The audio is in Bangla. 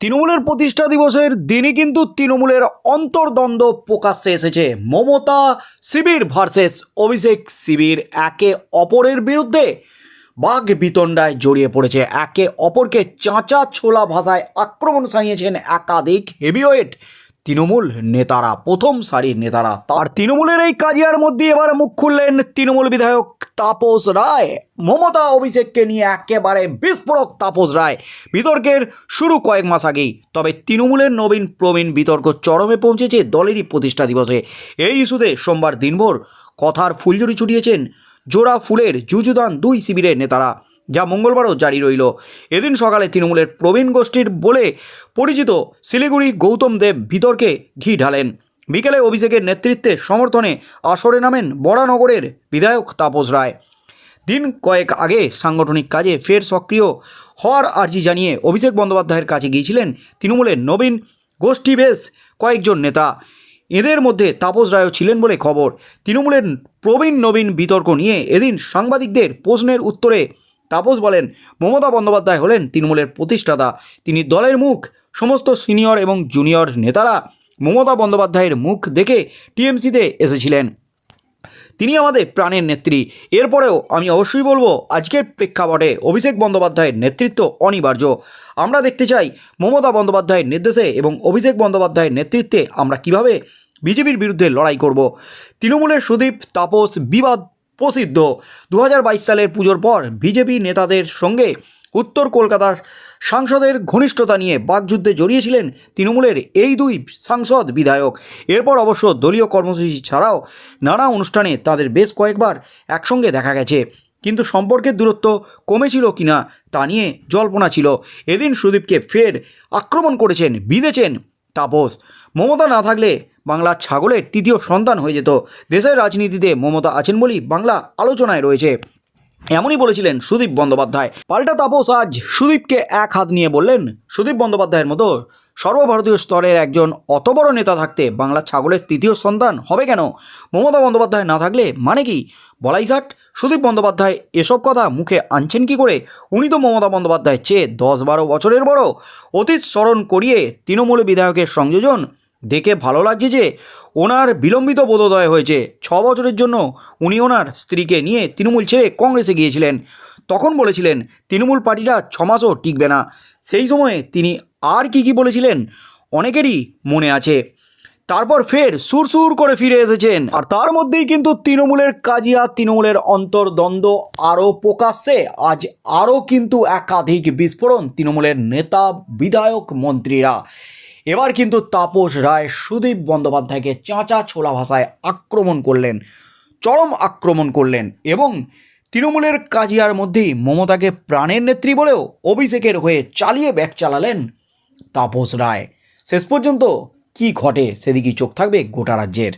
তৃণমূলের প্রতিষ্ঠা দিবসের দিনই কিন্তু তৃণমূলের অন্তর্দ্বন্দ্ব প্রকাশ্যে এসেছে। মমতা শিবির ভার্সেস অভিষেক শিবির একে অপরের বিরুদ্ধে বাঘ বিতণ্ডায় জড়িয়ে পড়েছে। একে অপরকে চাঁচা ছোলা ভাষায় আক্রমণ সানিয়েছেন একাধিক হেভিওয়েট তৃণমূল নেতারা, প্রথম সারির নেতারা। তার তৃণমূলের এই কাজিয়ার মধ্যে এবার মুখ খুললেন তৃণমূল বিধায়ক তাপস রায়। মমতা অভিষেককে নিয়ে একেবারে বিস্ফোরক তাপস রায়। বিতর্কের শুরু কয়েক মাস আগেই। তবে তৃণমূলের নবীন প্রবীণ বিতর্ক চরমে পৌঁছেছে দলেরই প্রতিষ্ঠা দিবসে। এই ইস্যুতে সোমবার দিনভর কথার ফুলঝুরি ছুটিয়েছেন জোড়া ফুলের জুজুদান দুই শিবিরের নেতারা। যা মঙ্গলবারও জারি রইল। এদিন সকালে তৃণমূলের প্রবীণ গোষ্ঠীর বলে পরিচিত শিলিগুড়ি গৌতম দেব বিতর্কে ঘি ঢালেন। বিকেলে অভিষেকের নেতৃত্বে সমর্থনে আসরে নামেন বরানগরের বিধায়ক তাপস রায়। দিন কয়েক আগে সাংগঠনিক কাজে ফের সক্রিয় হওয়ার আর্জি জানিয়ে অভিষেক বন্দ্যোপাধ্যায়ের কাছে গিয়েছিলেন তৃণমূলের নবীন গোষ্ঠী বেশ কয়েকজন নেতা। এদের মধ্যে তাপস রায়ও ছিলেন বলে খবর। তৃণমূলের প্রবীণ নবীন বিতর্ক নিয়ে এদিন সাংবাদিকদের প্রশ্নের উত্তরে তাপস বলেন, মমতা বন্দ্যোপাধ্যায় হলেন তৃণমূলের প্রতিষ্ঠাতা। তিনি দলের মুখ, সমস্ত সিনিয়র এবং জুনিয়র নেতারা মমতা বন্দ্যোপাধ্যায়ের মুখ দেখে টিএমসিতে এসেছিলেন। তিনি আমাদের প্রাণের নেত্রী। এরপরেও আমি অবশ্যই বলব, আজকের প্রেক্ষাপটে অভিষেক বন্দ্যোপাধ্যায়ের নেতৃত্ব অনিবার্য। আমরা দেখতে চাই মমতা বন্দ্যোপাধ্যায়ের নির্দেশে এবং অভিষেক বন্দ্যোপাধ্যায়ের নেতৃত্বে আমরা কীভাবে বিজেপির বিরুদ্ধে লড়াই করব। তৃণমূলের সুদীপ, তাপস, বিবাদ প্রসিদ্ধ। দু হাজার বাইশ সালের পুজোর পর বিজেপি নেতাদের সঙ্গে উত্তর কলকাতার সাংসদের ঘনিষ্ঠতা নিয়ে বাকযুদ্ধে জড়িয়েছিলেন তৃণমূলের এই দুই সাংসদ বিধায়ক। এরপর অবশ্য দলীয় কর্মসূচি ছাড়াও নানা অনুষ্ঠানে তাদের বেশ কয়েকবার একসঙ্গে দেখা গেছে। কিন্তু সম্পর্কের দূরত্ব কমেছিল কিনা তা নিয়ে জল্পনা ছিল। এদিন সুদীপকে ফের আক্রমণ করেছেন, বিঁধেছেন তাপস। মমতা না থাকলে বাংলা ছাগলের তৃতীয় সন্তান হয়ে যেত। দেশের রাজনীতিতে মমতা আছেন বলেই বাংলা আলোচনায় রয়েছে। এমনই বলেছিলেন সুদীপ বন্দ্যোপাধ্যায়। পাল্টা তাপস আজ সুদীপকে এক হাত নিয়ে বললেন, সুদীপ বন্দ্যোপাধ্যায়ের মতো সর্বভারতীয় স্তরের একজন অত বড় নেতা থাকতে বাংলা ছাগলের তৃতীয় সন্তান হবে কেন? মমতা বন্দ্যোপাধ্যায় না থাকলে মানে কি? বলাই ষাট সুদীপ বন্দ্যোপাধ্যায় এসব কথা মুখে আনছেন কি করে? উনি তো মমতা বন্দ্যোপাধ্যায়ের চেয়ে দশ বারো বছরের বড়। অতীত স্মরণ করিয়ে তৃণমূল বিধায়কের সংযোজন দেখে ভালো লাগছে যে ওনার বিলম্বিত বোধোদয় হয়েছে। ছ বছরের জন্য উনি ওনার স্ত্রীকে নিয়ে তৃণমূল ছেড়ে কংগ্রেসে গিয়েছিলেন। তখন বলেছিলেন, তৃণমূল পার্টিটা ছমাসও টিকবে না। সেই সময়ে তিনি আর কি কি বলেছিলেন অনেকেরই মনে আছে। তারপর ফের সুরসুর করে ফিরে এসেছেন। আর তার মধ্যেই কিন্তু তৃণমূলের কাজিয়া, তৃণমূলের অন্তর্দ্বন্দ্ব আরও প্রকাশ্যে। আজ আরও কিন্তু একাধিক বিস্ফোরণ তৃণমূলের নেতা, বিধায়ক, মন্ত্রীরা। এবার কিন্তু তাপস রায় সুদীপ বন্দ্যোপাধ্যায়কে চাঁচা ছোলা ভাষায় আক্রমণ করলেন, চরম আক্রমণ করলেন এবং তৃণমূলের কাজিয়ার মধ্যেই মমতাকে প্রাণের নেত্রী বলেও অভিষেকের হয়ে চালিয়ে ব্যাট চালালেন তাপস রায়। শেষ পর্যন্ত কি ঘটে সেদিকেই চোখ থাকবে গোটা রাজ্যের।